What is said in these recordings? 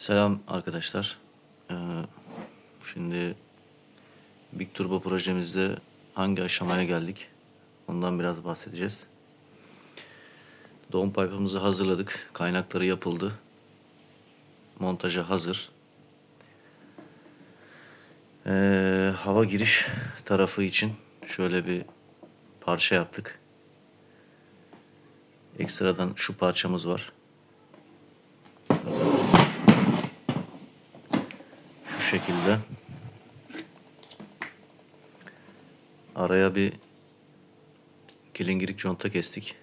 Selam arkadaşlar. Ee, şimdi Big Turbo projemizde hangi aşamaya geldik? Ondan biraz bahsedeceğiz. Doğum pipe'ımızı hazırladık. Kaynakları yapıldı. Montaja hazır. Ee, hava giriş tarafı için şöyle bir parça yaptık. Ekstradan şu parçamız var. Şekilde. Araya bir kilingirik conta kestik.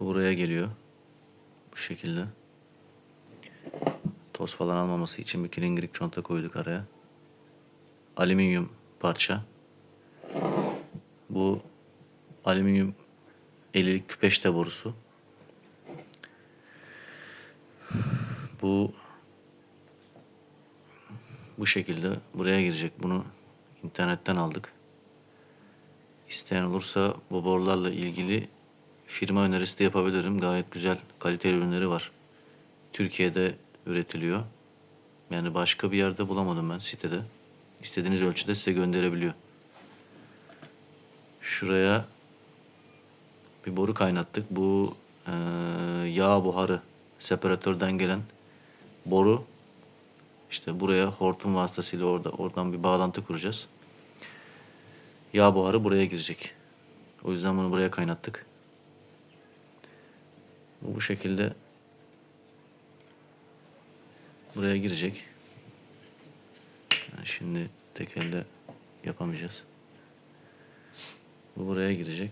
Bu buraya geliyor. Bu şekilde. Toz falan almaması için bir kilingirik conta koyduk araya. Alüminyum parça. Bu alüminyum 50'lik küpeşte borusu. Bu bu şekilde buraya girecek. Bunu internetten aldık. İsteyen olursa bu borularla ilgili firma önerisi de yapabilirim. Gayet güzel kaliteli ürünleri var. Türkiye'de üretiliyor. Yani başka bir yerde bulamadım ben sitede. İstediğiniz ölçüde size gönderebiliyor. Şuraya bir boru kaynattık. Bu eee, yağ buharı separatörden gelen boru işte buraya hortum vasıtasıyla orada oradan bir bağlantı kuracağız. Yağ buharı buraya girecek. O yüzden bunu buraya kaynattık. Bu şekilde buraya girecek. Yani şimdi tek elde yapamayacağız. Bu buraya girecek.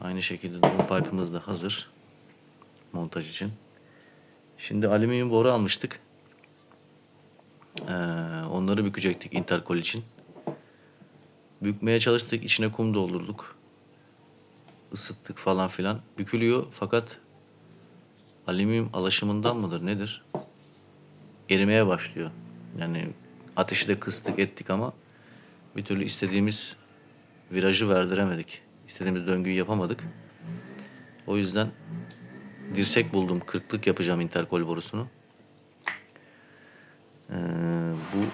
Aynı şekilde drum pipe'ımız da hazır. Montaj için. Şimdi alüminyum boru almıştık. Ee, onları bükecektik interkol için. Bükmeye çalıştık. içine kum doldurduk. Isıttık falan filan. Bükülüyor fakat alüminyum alaşımından mıdır nedir? Erimeye başlıyor. Yani ateşi de kıstık ettik ama bir türlü istediğimiz virajı verdiremedik. İstediğimiz döngüyü yapamadık. O yüzden dirsek buldum. Kırklık yapacağım interkol borusunu. Ee, bu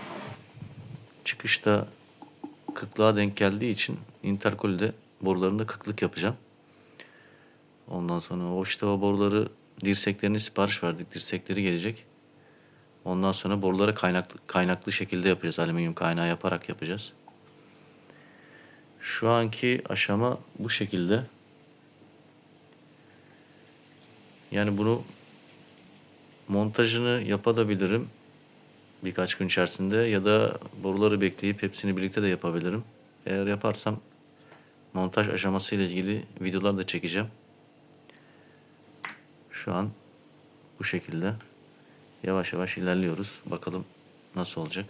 çıkışta kırklığa denk geldiği için interkolde borularında kırklık yapacağım. Ondan sonra o işte o boruları dirseklerini sipariş verdik. Dirsekleri gelecek. Ondan sonra boruları kaynaklı, kaynaklı şekilde yapacağız. Alüminyum kaynağı yaparak yapacağız. Şu anki aşama bu şekilde. Yani bunu montajını yapabilirim birkaç gün içerisinde ya da boruları bekleyip hepsini birlikte de yapabilirim. Eğer yaparsam montaj aşaması ile ilgili videolar da çekeceğim. Şu an bu şekilde yavaş yavaş ilerliyoruz. Bakalım nasıl olacak.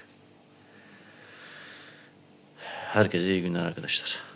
Herkese iyi günler arkadaşlar.